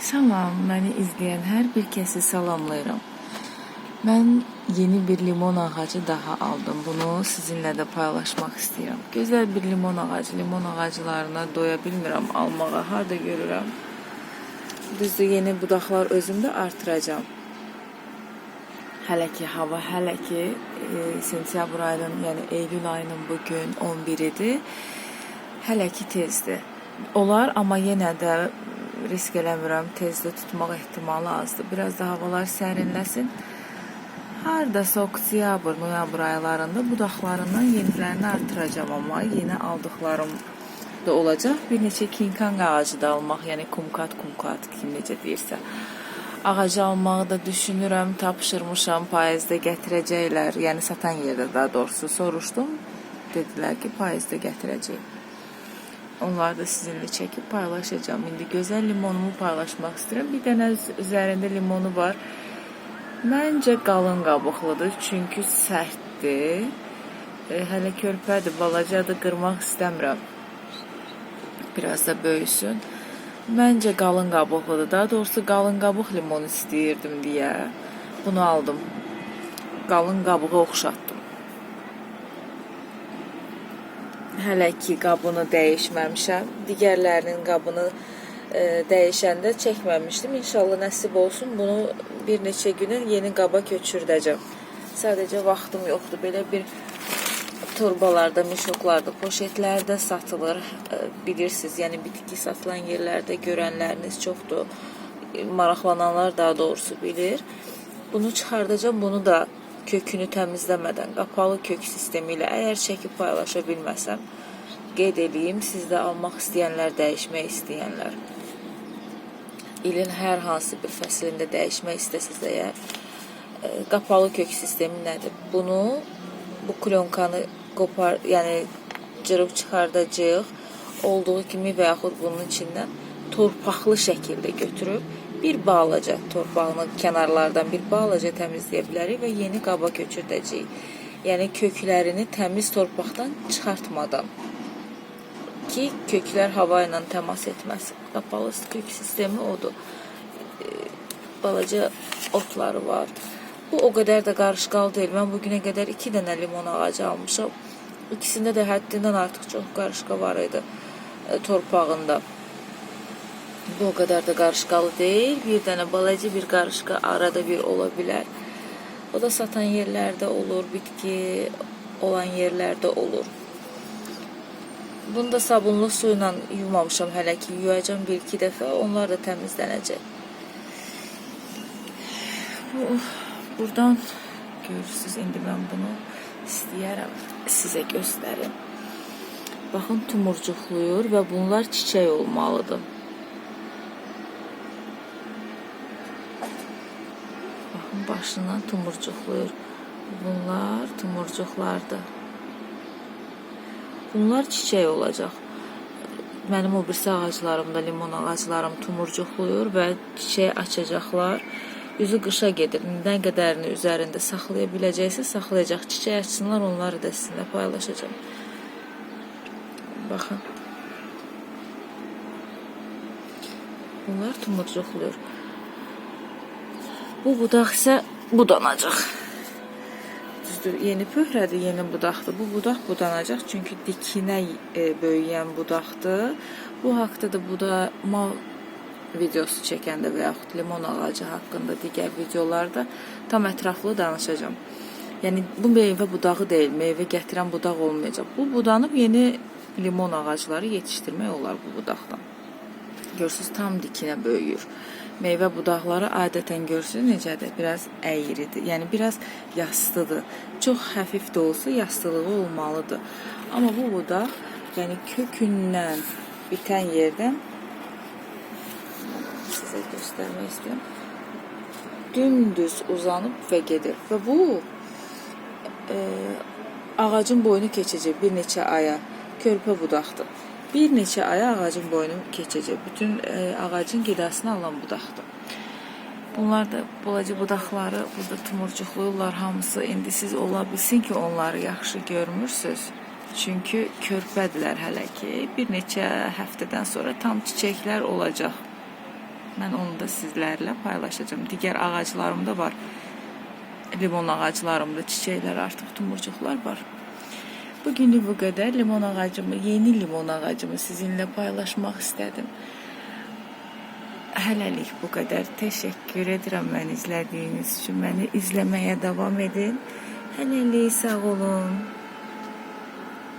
Salam, məni izləyən hər bir kəsi salamlayıram. Mən yeni bir limon ağacı daha aldım. Bunu sizinlə də paylaşmaq istəyirəm. Gözəl bir limon ağacı, limon ağaclarına doya bilmirəm almağa. Harda görürəm? Düzdür, yeni budaqlar özümdə artıracağam. Hələ ki hava hələ ki e, sentyabr ayının, yəni eylül ayının bu gün 11-idir. Hələ ki tezdir. Olar, amma yenə də risk eləmirəm, tezdə tutmaq ehtimalı azdır. Biraz da havalar sərinləsin. Hardasa oktyabr, noyabr aylarında budaqlarından yenilərini artıracağam amma yeni aldıqlarım da olacaq. Bir neçə kinkang ağacı da almaq, yəni kumkat kumkat kim necə deyirsə. Ağacı almağı da düşünürəm, tapşırmışam, payızda gətirəcəklər. Yəni satan yerdə daha doğrusu soruşdum. Dedilər ki, payızda gətirəcək. Onları da sizinle çekip paylaşacağım. İndi gözəl limonumu paylaşmaq istəyirəm. Bir dənə üz- üzərində limonu var. Məncə qalın qabıqlıdır, çünki sərtdir. E, hələ körpədir, balacadır, qırmaq istəmirəm. Biraz da böyüsün. Məncə qalın qabıqlıdır. Daha doğrusu qalın qabıq limon istəyirdim deyə bunu aldım. Qalın qabığa oxşatdım. Hələ ki qabını dəyişməmişəm. Digərlərinin qabını e, dəyişəndə çəkməmişdim. İnşallah nəsib olsun bunu bir neçə günə yeni qaba köçürdəcəm. Sadəcə vaxtım yoxdur. Belə bir torbalarda, mişoklarda, poşetlərdə satılır. E, Bilirsiniz, yəni bitki satılan yerlərdə görənləriniz çoxdur. E, Maraqlananlar daha doğrusu bilir. Bunu çıxardacağam. Bunu da kökünü təmizləmədən qapalı kök sistemi ilə əgər çəkib paylaşa bilməsəm qeyd edeyim. Siz də almaq istəyənlər, dəyişmək istəyənlər. İlin hər hansı bir fəslində dəyişmək istəsiniz əgər e, qapalı kök sistemi nədir? Bunu bu klonkanı qopar, yəni cırıb çıxardacağıq. Olduğu kimi və yaxud bunun içindən torpaqlı şəkildə götürüb bir balaca torpağını kənarlardan bir balaca təmizləyə bilərik və yeni qaba köçürdəcəyik. Yəni köklərini təmiz torpaqdan çıxartmadan ki köklər hava ilə təmas etməsin. Qapalı kök sistemi odur. E, Balaca otları var. Bu o qədər də qarışqal deyil. Mən bu günə qədər 2 dənə limon ağacı almışam. İkisində də həddindən artıq çox qarışqa var idi e, torpağında. Bu o kadar da qarışqalı deyil. Bir dənə balaca bir qarışqa arada bir ola bilər. O da satan yerlərdə olur, bitki olan yerlərdə olur. Bunu da sabunlu su ilə yumamışam hələ ki. Yuyacam bir iki dəfə. Onlar da təmizlənəcək. Bu- Buradan görürsüz indi mən bunu istəyərəm sizə göstərim. Baxın tumurcuqluyur və bunlar çiçək olmalıdır. Başından tumurcuqluyur. Bunlar tumurcuqlardır. Bunlar çiçək olacaq. Mənim o birisi ağaclarımda, limon ağaclarım tumurcuqluyur və çiçək açacaqlar. Üzü qışa gedir. Nə qədərini üzərində saxlaya biləcəksə saxlayacaq. Çiçək açsınlar, onları da sizinlə paylaşacağım. Baxın. Bunlar tumurcuqluyur. Bu budaq isə budanacaq. Düzdür, yeni pöhrədir, yeni budaqdır. Bu budaq budanacaq çünki dikinə e, böyüyən budaqdır. Bu haqqda da budama videosu çəkəndə və yaxud limon ağacı haqqında digər videolarda tam ətraflı danışacağam. Yəni bu meyvə budağı deyil, meyvə gətirən budaq olmayacaq. Bu budanıb yeni limon ağacları yetişdirmək olar bu budaqdan. Görürsüz tam dikinə böyüyür. Meyvə budaqları adətən görürsüz necədir? Biraz əyridir. Yəni biraz yastıdır. Çox xəfif də olsa yastılığı olmalıdır. Amma bu budaq yəni kökündən bitən yerdən sizə göstərmək istəyirəm. Dümdüz uzanıb və gedir. Və bu e, ağacın boyunu keçəcək bir neçə aya. Körpə budaqdır. Bir neçə aya ağacın boyunu keçəcək. Bütün e, ağacın qidasını alan budaqdır. Bunlar da balaca budaqları burada tumurcuqluyurlar hamısı. İndi siz ola bilsin ki, onları yaxşı görmürsüz. Çünki körpədirlər hələ ki. Bir neçə həftədən sonra tam çiçəklər olacaq. Mən onu da sizlərlə paylaşacağım. Digər ağaclarım da var. Limon ağaclarımda çiçəklər artıq tumurcuqlar var. Bugünlük bu qədər. Limon ağacımı, yeni limon ağacımı sizinlə paylaşmaq istədim. Hələlik bu qədər. Təşəkkür edirəm məni izlədiyiniz üçün. Məni izləməyə davam edin. Hələlik sağ olun.